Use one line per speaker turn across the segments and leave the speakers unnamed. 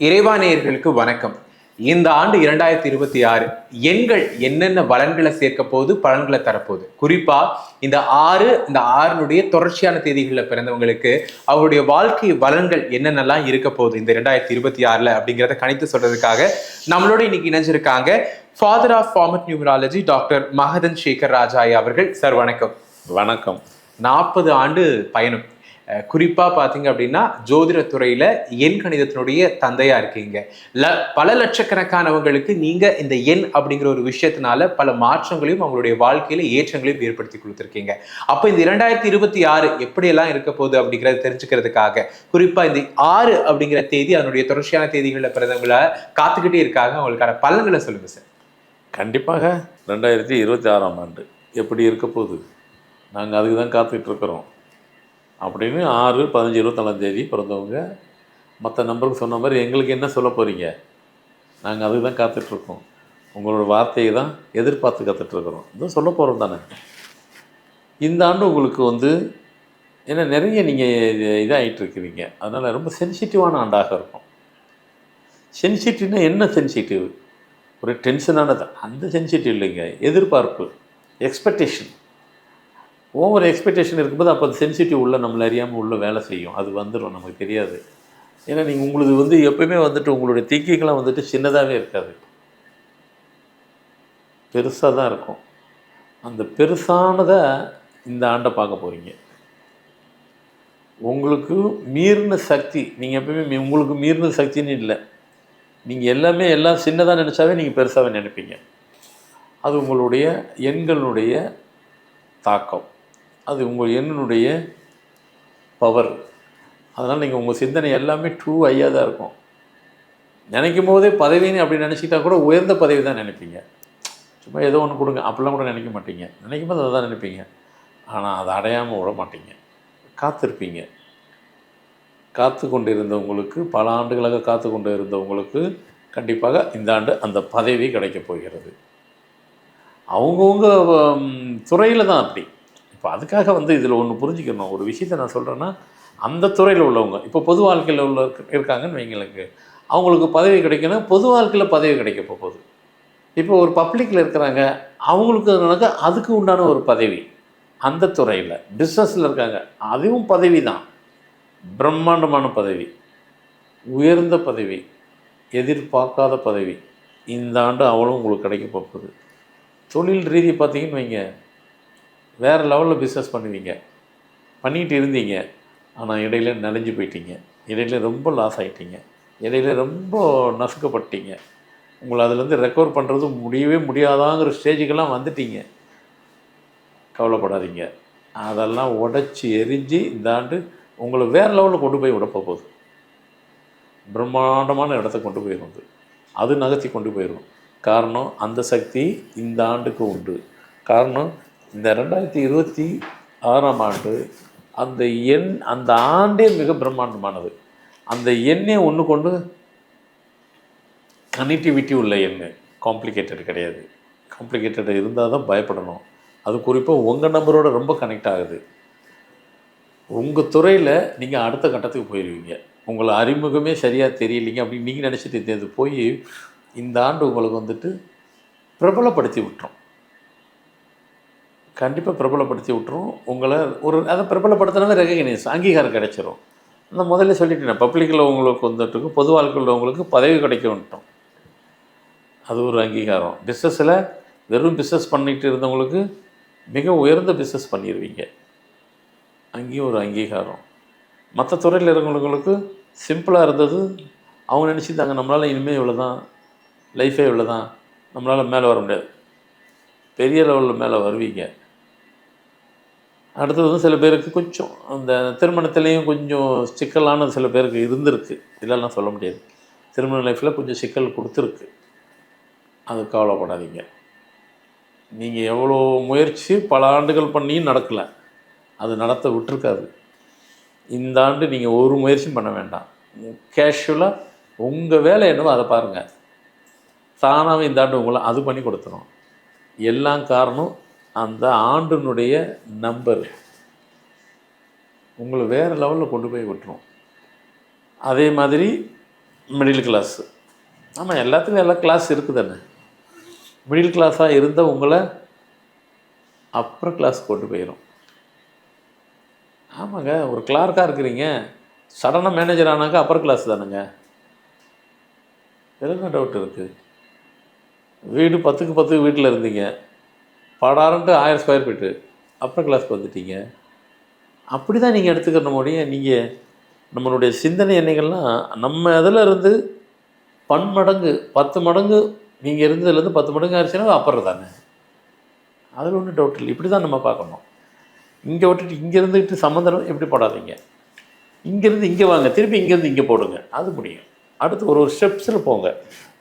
இறைவானியர்களுக்கு வணக்கம். இந்த ஆண்டு இரண்டாயிரத்தி இருபத்தி ஆறு எண்கள் என்னென்ன பலன்களை சேர்க்க போது பலன்களை தரப்போகுது? குறிப்பா இந்த ஆறு இந்த ஆறினுடைய தொடர்ச்சியான தேதிகளில் பிறந்தவங்களுக்கு அவருடைய வாழ்க்கை பலன்கள் என்னென்னலாம் இருக்க போகுது இந்த இரண்டாயிரத்தி இருபத்தி ஆறுல அப்படிங்கிறத கணித்து சொல்றதுக்காக நம்மளோட இன்னைக்கு இணைஞ்சிருக்காங்க father of format numerology doctor மகதன் Sekar ராஜாய் அவர்கள். சார் வணக்கம்.
வணக்கம்.
நாற்பது ஆண்டு பயணம். குறிப்பாக பார்த்தீங்க அப்படின்னா ஜோதிடத்துறையில் எண் கணிதத்தினுடைய தந்தையாக இருக்கீங்க. ல பல லட்சக்கணக்கானவங்களுக்கு நீங்கள் இந்த எண் அப்படிங்கிற ஒரு விஷயத்தினால பல மாற்றங்களையும் அவங்களுடைய வாழ்க்கையில் ஏற்றங்களையும் ஏற்படுத்தி கொடுத்துருக்கீங்க. அப்போ இந்த இரண்டாயிரத்தி இருபத்தி ஆறு எப்படியெல்லாம் இருக்க போகுது அப்படிங்கிறத தெரிஞ்சுக்கிறதுக்காக குறிப்பாக இந்த ஆறு அப்படிங்கிற தேதி அதனுடைய தொடர்ச்சியான தேதிகளில் பிறந்தவங்கள காத்துக்கிட்டே இருக்காங்க. அவங்களுக்கான பலன்களை சொல்லுங்கள் சார்.
கண்டிப்பாக. ரெண்டாயிரத்தி இருபத்தி ஆறாம் ஆண்டு எப்படி இருக்க போகுது? நாங்கள் அதுக்கு தான் காத்துக்கிட்டு இருக்கிறோம். அப்படின்னு ஆறு பதினஞ்சு இருபத்தாலாம் தேதி பிறந்தவங்க மற்ற நம்பருக்கு சொன்ன மாதிரி எங்களுக்கு என்ன சொல்ல போகிறீங்க நாங்கள் அதுக்கு தான் காத்துட்ருக்கோம். உங்களோட வார்த்தையை தான் எதிர்பார்த்து காத்துட்ருக்குறோம். இதுவும் சொல்ல போகிறோம் தானே? இந்த ஆண்டு உங்களுக்கு வந்து ஏன்னா நிறைய நீங்கள் இதாகிட்டு இருக்கிறீங்க அதனால் ரொம்ப சென்சிட்டிவான ஆண்டாக இருக்கும். சென்சிட்டிவ்னா என்ன சென்சிட்டிவ் ஒரு டென்ஷனானது அந்த சென்சிட்டிவ் இல்லைங்க. எதிர்பார்ப்பு. எக்ஸ்பெக்டேஷன் ஓவர் எக்ஸ்பெக்டேஷன் இருக்கும்போது அப்போ அது சென்சிட்டிவ் உள்ள நம்மளை அறியாமல் உள்ள வேலை செய்யும். அது வந்துடும் நமக்கு தெரியாது. ஏன்னா நீங்கள் உங்களுது வந்து எப்பயுமே வந்துட்டு உங்களுடைய திங்கிங்லாம் வந்துட்டு சின்னதாகவே இருக்காது. பெருசாக தான் இருக்கும். அந்த பெருசானதை இந்த ஆண்டை பார்க்க போகிறீங்க உங்களுக்கு மீறின சக்தி நீங்கள் எப்பயுமே உங்களுக்கு மீறின சக்தின்னு இல்லை. நீங்கள் எல்லாமே எல்லாம் சின்னதாக நினச்சாவே நீங்கள் பெருசாகவே நினைப்பீங்க. அது உங்களுடைய எண்களுடைய தாக்கம். அது உங்கள் எண்ணினுடைய பவர் அதனால் நீங்கள் உங்கள் சிந்தனை எல்லாமே ட்ரூ ஐயாக தான் இருக்கும். நினைக்கும் போதே பதவின்னு அப்படி நினச்சிக்கிட்டா கூட உயர்ந்த பதவி தான் நினைப்பீங்க. சும்மா ஏதோ ஒன்று கொடுங்க அப்படிலாம் கூட நினைக்க மாட்டீங்க. நினைக்கும் போது அதை தான் நினைப்பீங்க. ஆனால் அதை அடையாமல் விட மாட்டீங்க. காத்திருப்பீங்க. காத்து கொண்டு இருந்தவங்களுக்கு பல ஆண்டுகளாக காத்து கொண்டு இருந்தவங்களுக்கு கண்டிப்பாக இந்த ஆண்டு அந்த பதவி கிடைக்கப் போகிறது. அவங்கவுங்க துறையில் தான் அப்படி. இப்போ அதுக்காக வந்து இதில் ஒன்று புரிஞ்சுக்கணும். ஒரு விஷயத்த நான் சொல்கிறேன்னா அந்த துறையில் உள்ளவங்க இப்போ பொது வாழ்க்கையில் உள்ள இருக்காங்கன்னு வைங்களுக்கு அவங்களுக்கு பதவி கிடைக்கணும் பொது வாழ்க்கையில் பதவி கிடைக்க போகுது. இப்போ ஒரு பப்ளிக்கில் இருக்கிறாங்க அவங்களுக்கு அதுக்கு உண்டான ஒரு பதவி. அந்த துறையில் பிஸ்னஸில் இருக்காங்க அதுவும் பதவி தான். பிரம்மாண்டமான பதவி. உயர்ந்த பதவி. எதிர்பார்க்காத பதவி. இந்த ஆண்டு அவளும் உங்களுக்கு கிடைக்க போகுது. தொழில் ரீதி பார்த்தீங்கன்னு வைங்க. வேறு லெவலில் பிஸ்னஸ் பண்ணுவீங்க. பண்ணிகிட்டு இருந்தீங்க. ஆனால் இடையில நனைஞ்சு போயிட்டீங்க. இடையில ரொம்ப லாஸ் ஆகிட்டீங்க இடையில ரொம்ப நசுக்கப்பட்டீங்க. உங்களை அதுலேருந்து ரெக்கவர் பண்ணுறது முடியவே முடியாதாங்கிற ஸ்டேஜுக்கெல்லாம் வந்துட்டீங்க. கவலைப்படாதீங்க. அதெல்லாம் உடச்சி எரிஞ்சு இந்த ஆண்டு உங்களை வேறு லெவலில் கொண்டு போய் உடப்ப போகுது. பிரம்மாண்டமான இடத்த கொண்டு போயிடும் அது. அது நகர்த்தி கொண்டு போயிடும் காரணம் அந்த சக்தி இந்த ஆண்டுக்கு உண்டு. காரணம் இந்த ரெண்டாயிரத்தி இருபத்தி ஆறாம் ஆண்டு அந்த எண் அந்த ஆண்டே மிக பிரம்மாண்டமானது. அந்த எண்ணே ஒன்று கொண்டு கனெக்டிவிட்டி உள்ள எண் காம்ப்ளிகேட்டட் கிடையாது. காம்ப்ளிகேட்டட் இருந்தால் தான் பயப்படணும். அது குறிப்பாக உங்கள் நம்பரோட ரொம்ப கனெக்ட் ஆகுது. உங்கள் துறையில் நீங்கள் அடுத்த கட்டத்துக்கு போயிடுவீங்க உங்களை அறிமுகமே சரியாக தெரியலைங்க அப்படின்னு நீங்கள் நினச்சிட்டு இது போய் இந்த ஆண்டு உங்களுக்கு வந்துட்டு பிரபலப்படுத்தி விட்டுரும். கண்டிப்பாக பிரபலப்படுத்தி விட்டுரும். உங்களை ஒரு அதை பிரபலப்படுத்தினாவே ரெகக்னைஸ் அங்கீகாரம் கிடைச்சிரும். நான் முதல்ல சொல்லிட்டேன் பப்ளிக்கில் உங்களுக்கு வந்துட்டு பொது வாழ்க்கையில் உள்ளவங்களுக்கு பதவி கிடைக்கும்ட்டோம் அது ஒரு அங்கீகாரம். பிஸ்னஸில் வெறும் பிஸ்னஸ் பண்ணிகிட்டு இருந்தவங்களுக்கு மிக உயர்ந்த பிஸ்னஸ் பண்ணிடுவீங்க அங்கேயும் ஒரு அங்கீகாரம். மற்ற துறையில் இருக்கிறவங்களுக்கு சிம்பிளாக இருந்தது. அவங்க நினச்சிருந்தாங்க நம்மளால் இனிமேல் இவ்வளோ தான் லைஃபே இவ்வளோ தான் நம்மளால் மேலே வர முடியாது. பெரிய லெவலில் மேலே வருவீங்க. அடுத்தது வந்து சில பேருக்கு கொஞ்சம் அந்த திருமணத்துலேயும் கொஞ்சம் சிக்கலான சில பேருக்கு இருந்திருக்கு. இதெல்லாம் சொல்ல முடியாது. திருமண லைஃப்பில் கொஞ்சம் சிக்கல் கொடுத்துருக்கு. அது கவலைப்படாதீங்க. நீங்கள் எவ்வளோ முயற்சி பல ஆண்டுகள் பண்ணியும் நடக்கலை. அது நடத்த விட்டுருக்காது. இந்த ஆண்டு நீங்கள் ஒரு முயற்சியும் பண்ண வேண்டாம். கேஷுவலாக உங்கள் வேலை என்னவோ அதை பாருங்கள் தானாகவே இந்த ஆண்டு உங்களை அது பண்ணி கொடுத்துரும். எல்லாம் காரணம் அந்த ஆண்டினுடைய நம்பர். உங்களை வேறு லெவலில் கொண்டு போய் விட்டுரும். அதே மாதிரி மிடில் கிளாஸு ஆமாம் எல்லாத்துலேயும் எல்லா கிளாஸ் இருக்குது தானே மிடில் கிளாஸாக இருந்த உங்களை அப்பர் கிளாஸ் கொண்டு போயிடும் ஆமாங்க ஒரு கிளார்க்காக இருக்கிறீங்க. சடனாக மேனேஜர் ஆனாக்கா அப்பர் கிளாஸ் தானுங்க. எதுங்க டவுட் இருக்குது வீடு பத்துக்கு பத்து வீட்டில் இருந்தீங்க. படாரன்ட்டு ஆயிரம் ஸ்கொயர் ஃபீட்டு அப்பர் கிளாஸ்க்கு வந்துட்டீங்க. அப்படி தான் நீங்கள் எடுத்துக்கிற முடியும் நீங்கள் நம்மளுடைய சிந்தனை எண்ணெய்கள்லாம் நம்ம இதில் இருந்து பன்மடங்கு பத்து மடங்கு நீங்கள் இருந்ததுலேருந்து பத்து மடங்கு ஆயிடுச்சுன்னா அப்புறம் தானே. அதில் ஒன்றும் டவுட் இல்லை. இப்படி தான் நம்ம பார்க்கணும். இங்கே விட்டுட்டு இங்கே இருந்துக்கிட்டு சம்மந்தம் எப்படி போடாதீங்க. இங்கேருந்து இங்கே வாங்க. திருப்பி இங்கேருந்து இங்கே போடுங்க. அது முடியும். அடுத்து ஒரு ஒரு ஸ்டெப்ஸில் போங்க.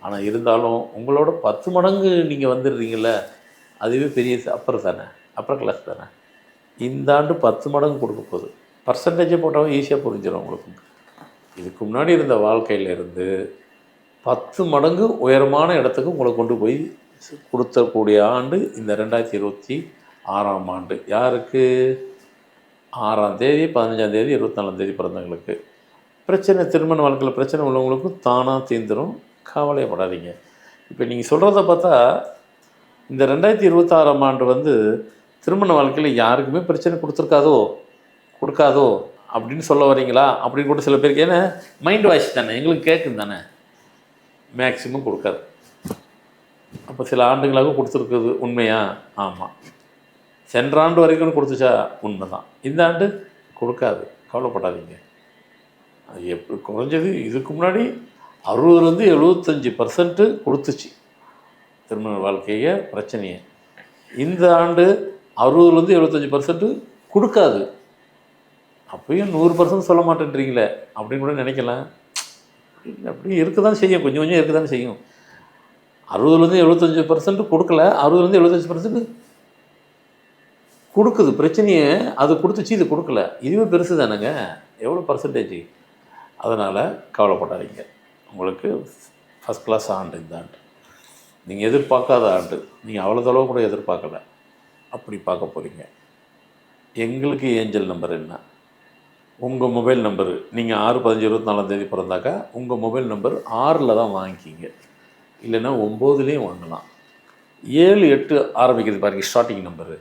ஆனால் இருந்தாலும் உங்களோட பத்து மடங்கு நீங்கள் வந்துடுறீங்கள அதுவே பெரிய அப்புறம் தானே? அப்புறம் கிளாஸ் தானே? இந்த ஆண்டு பத்து மடங்கு கொடுக்க போகுது. பர்சன்டேஜை போட்டாலும் ஈஸியாக புரிஞ்சிடும் உங்களுக்கு. இதுக்கு முன்னாடி இருந்த வாழ்க்கையில இருந்து பத்து மடங்கு உயரமான இடத்துக்கு உங்களை கொண்டு போய் கொடுத்தக்கூடிய ஆண்டு இந்த ரெண்டாயிரத்தி இருபத்தி ஆறாம் ஆண்டு. யாருக்கு? ஆறாம் தேதி பதினஞ்சாம் தேதி இருபத்தி தேதி பிறந்தவங்களுக்கு. பிரச்சனை திருமண வாழ்க்கையில் பிரச்சனை உள்ளவங்களுக்கும் தானாக தீர்ந்துடும் கவலையப்படாதீங்க. இப்போ நீங்கள் சொல்கிறத பார்த்தா இந்த ரெண்டாயிரத்தி இருபத்தாறாம் ஆண்டு வந்து திருமண வாழ்க்கையில் யாருக்குமே பிரச்சனை கொடுத்துருக்காதோ கொடுக்காதோ அப்படின்னு சொல்ல வரீங்களா? அப்படின்னு கூட சில பேருக்கு ஏன்னா மைண்ட் வாய்ஸ் தானே எங்களுக்கு கேட்குது தானே. மேக்சிமம் கொடுக்காது. அப்போ சில ஆண்டுகளாக கொடுத்துருக்குது உண்மையா? ஆமாம் சென்ற ஆண்டு வரைக்கும் கொடுத்துச்சா? உண்மை தான் இந்த ஆண்டு கொடுக்காது. கவலைப்படாதீங்க. அது எப்படி குறைஞ்சது? இதுக்கு முன்னாடி அறுபதுலேருந்து எழுபத்தஞ்சி பர்சன்ட்டு கொடுத்துச்சு. திருமண வாழ்க்கையை பிரச்சனையை. இந்த ஆண்டு அறுபதுலேருந்து எழுபத்தஞ்சி பர்சன்ட்டு கொடுக்காது. அப்பயும் நூறு பர்சன்ட் சொல்ல மாட்டேன்றீங்களே அப்படின்னு கூட நினைக்கலாம். அப்படி இருக்க தான் செய்யும். கொஞ்சம் கொஞ்சம் இருக்க தான் செய்யும். அறுபதுலேருந்து எழுபத்தஞ்சி பர்சன்ட் கொடுக்கல அறுபதுலேருந்து எழுபத்தஞ்சி பர்சன்ட் கொடுக்குது. பிரச்சனையை அது கொடுத்துச்சு இது கொடுக்கல. இதுவே பெருசு தானேங்க. எவ்வளோ பர்சன்டேஜ் அதனால் கவலைப்படாதீங்க. உங்களுக்கு ஃபஸ்ட் கிளாஸ் ஆண்டு இந்த ஆண்டு. நீங்கள் எதிர்பார்க்காத ஆண்டு. நீங்கள் அவ்வளோ தளவு கூட எதிர்பார்க்கல. அப்படி பார்க்க போகிறீங்க எங்களுக்கு ஏஞ்சல் நம்பர் என்ன? உங்கள் மொபைல் நம்பரு நீங்கள் ஆறு பதினஞ்சு இருபத்தி தேதி பிறந்தாக்கா உங்கள் மொபைல் நம்பர் ஆறில் தான் வாங்கிக்கிங்க. இல்லைன்னா ஒம்போதுலேயும் வாங்கலாம். ஏழு எட்டு ஆரம்பிக்கிறது பாருங்க ஸ்டார்டிங் நம்பரு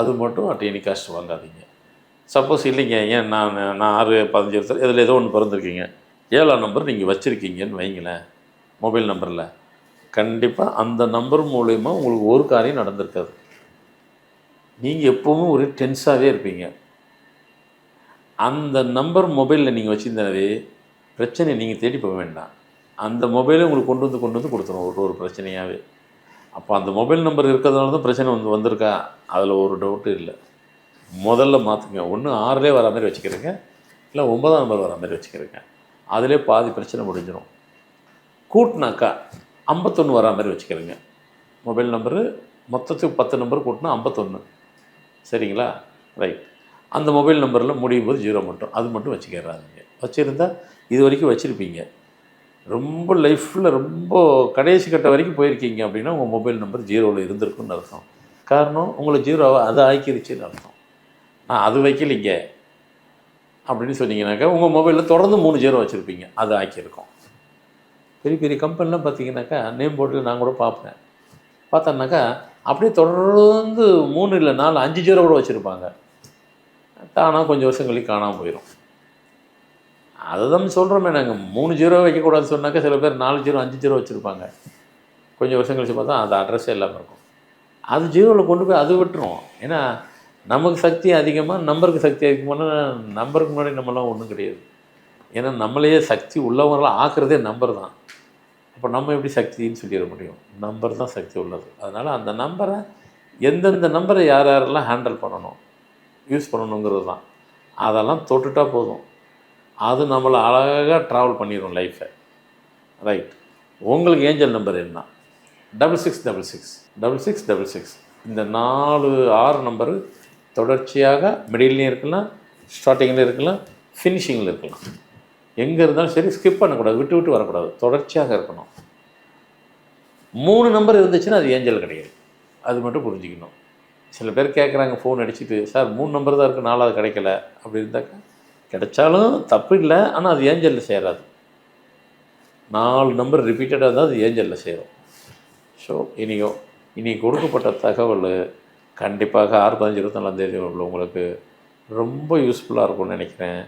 அது மட்டும் அட் எனி காஸ்ட் வாங்காதீங்க. சப்போஸ் இல்லைங்க ஏன் நான் நான் ஆறு பதினஞ்சு இதில் ஏதோ ஒன்று பிறந்திருக்கீங்க. ஏழாம் நம்பர் நீங்கள் வச்சுருக்கீங்கன்னு வைங்களேன் மொபைல் நம்பரில் கண்டிப்பாக அந்த நம்பர் மூலயமா உங்களுக்கு ஒரு காரியம் நடந்திருக்காது. நீங்கள் எப்போவும் ஒரு டென்ஸாகவே இருப்பீங்க. அந்த நம்பர் மொபைலில் நீங்கள் வச்சுருந்தாவே பிரச்சனை நீங்கள் தேடி போக வேண்டாம். அந்த மொபைலை உங்களுக்கு கொண்டு வந்து கொண்டு வந்து கொடுத்துரும் ஒரு ஒரு பிரச்சனையாகவே அப்போ அந்த மொபைல் நம்பர் இருக்கிறதுனால தான் பிரச்சனை வந்து வந்திருக்கா? அதில் ஒரு டவுட்டு இல்லை. முதல்ல மாற்றுங்க ஒன்று ஆறுலேயே வர மாதிரி வச்சுக்கிறேங்க. இல்லை ஒன்பதாம் நம்பர் வர மாதிரி வச்சுக்கிறேங்க. அதிலே பாதி பிரச்சனை முடிஞ்சிடும் கூட்டினாக்கா ஐம்பத்தொன்று வரா மாதிரி வச்சுக்கிறேங்க. மொபைல் நம்பரு மொத்தத்துக்கு பத்து நம்பர் கூட்டினா ஐம்பத்தொன்று சரிங்களா? ரைட் அந்த மொபைல் நம்பரில் முடியும் போது ஜீரோ மட்டும். அது மட்டும் வச்சுக்கிறாங்க வச்சுருந்தா இது வரைக்கும் வச்சுருப்பீங்க. ரொம்ப லைஃப்பில் ரொம்ப கடைசி கட்ட வரைக்கும் போயிருக்கீங்க அப்படின்னா உங்கள் மொபைல் நம்பர் ஜீரோவில் இருந்திருக்குன்னு அர்த்தம். காரணம் உங்களை ஜீரோவை அதை ஆக்கிருச்சுன்னு அர்த்தம். ஆ அது வைக்கலிங்க. அப்படின்னு சொன்னீங்கன்னாக்கா உங்கள் மொபைலில் தொடர்ந்து மூணு ஜீரோ வச்சுருப்பீங்க. அது ஆக்கியிருக்கோம். பெரிய பெரிய கம்பெனிலாம் பார்த்தீங்கன்னாக்கா நேம் போர்டில் நான் கூட பார்ப்பேன். பார்த்தோன்னாக்கா அப்படியே தொடர்ந்து மூணு இல்லை நாலு அஞ்சு ஜீரோ கூட வச்சுருப்பாங்க. தானாக கொஞ்சம் வருஷம் கழிச்சு காணாமல் போயிடும் அதை தான் சொல்கிறோமே நாங்கள் மூணு ஜீரோ வைக்கக்கூடாதுன்னு சொன்னாக்கா சில பேர் நாலு ஜீரோ அஞ்சு ஜீரோ வச்சுருப்பாங்க. கொஞ்சம் வருஷம் கழிச்சு பார்த்தா அது அட்ரஸே இல்லாமல் இருக்கும். அது ஜீரோவில் கொண்டு போய் அது விட்டுரும். ஏன்னா நமக்கு சக்தி அதிகமாக நம்பருக்கு சக்தி அதிகமான நம்பருக்கு முன்னாடி நம்மலாம் ஒன்றும் கிடையாது. ஏன்னா நம்மளையே சக்தி உள்ளவங்களாம் ஆக்குறதே நம்பர் தான். அப்போ நம்ம எப்படி சக்தின்னு சொல்லிட முடியும்? நம்பர் தான் சக்தி உள்ளது. அதனால் அந்த நம்பரை எந்தெந்த நம்பரை யார் யாரெல்லாம் ஹேண்டில் பண்ணணும்? யூஸ் பண்ணணுங்கிறது தான். அதெல்லாம் தொட்டுட்டா போதும். அது நம்மளை அழகாக ட்ராவல் பண்ணிடும் லைஃப்பை ரைட் உங்களுக்கு ஏஞ்சல் நம்பர் என்ன? Double six double six double six double six இந்த நாலு ஆறு நம்பரு தொடர்ச்சியாக மிடில்லையும் இருக்கலாம் ஸ்டார்டிங்கில் இருக்கலாம் ஃபினிஷிங்கில் இருக்கலாம். எங்கே இருந்தாலும் சரி ஸ்கிப் பண்ணக்கூடாது விட்டு விட்டு வரக்கூடாது. தொடர்ச்சியாக இருக்கணும். மூணு நம்பர் இருந்துச்சுன்னா அது ஏஞ்சல் கிடையாது. அது மட்டும் புரிஞ்சுக்கணும். சில பேர் கேட்குறாங்க ஃபோன் அடிச்சுட்டு சார் மூணு நம்பர் தான் இருக்குது நாலாவது கிடைக்கல. அப்படி இருந்தாக்கா கிடைச்சாலும் தப்பு இல்லை ஆனால் அது ஏஞ்சலில் சேராது. நாலு நம்பர் ரிப்பீட்டடாக இருந்தால் அது ஏஞ்சலில் சேரும். ஸோ இனியோ இனி கொடுக்கப்பட்ட தகவல் கண்டிப்பாக ஆறு பதினஞ்சு இருபத்தி நாலாம் தேதி உள்ள உங்களுக்கு ரொம்ப யூஸ்ஃபுல்லாக இருக்கும்னு நினைக்கிறேன்.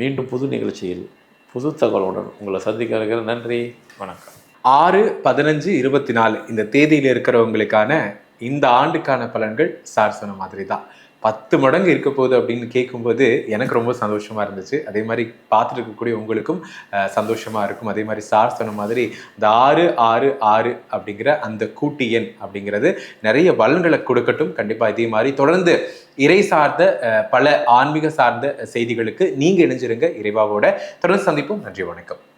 மீண்டும் புது நிகழ்ச்சியில் புது தகவலுடன் உங்களை சந்திக்க இருக்கிறேன் நன்றி. வணக்கம்.
ஆறு பதினஞ்சு இருபத்தி நாலு இந்த தேதியில் இருக்கிறவங்களுக்கான இந்த ஆண்டுக்கான பலன்கள் சார் சொன்ன மாதிரி தான் பத்து மடங்கு இருக்க போகுது அப்படின்னு கேட்கும்போது எனக்கு ரொம்ப சந்தோஷமா இருந்துச்சு. அதே மாதிரி பார்த்துட்டு இருக்கக்கூடிய உங்களுக்கும் சந்தோஷமாக சந்தோஷமா இருக்கும். அதே மாதிரி சார் சொன்ன மாதிரி இந்த ஆறு ஆறு ஆறு அப்படிங்கிற அந்த கூட்டி எண் அப்படிங்கிறது நிறைய பலன்களை கொடுக்கட்டும். கண்டிப்பா இதே மாதிரி தொடர்ந்து இறை சார்ந்த பல ஆன்மீக சார்ந்த செய்திகளுக்கு நீங்க இணைஞ்சிருங்க. இறைவாவோட தொடர்ந்து சந்திப்போம். நன்றி வணக்கம்.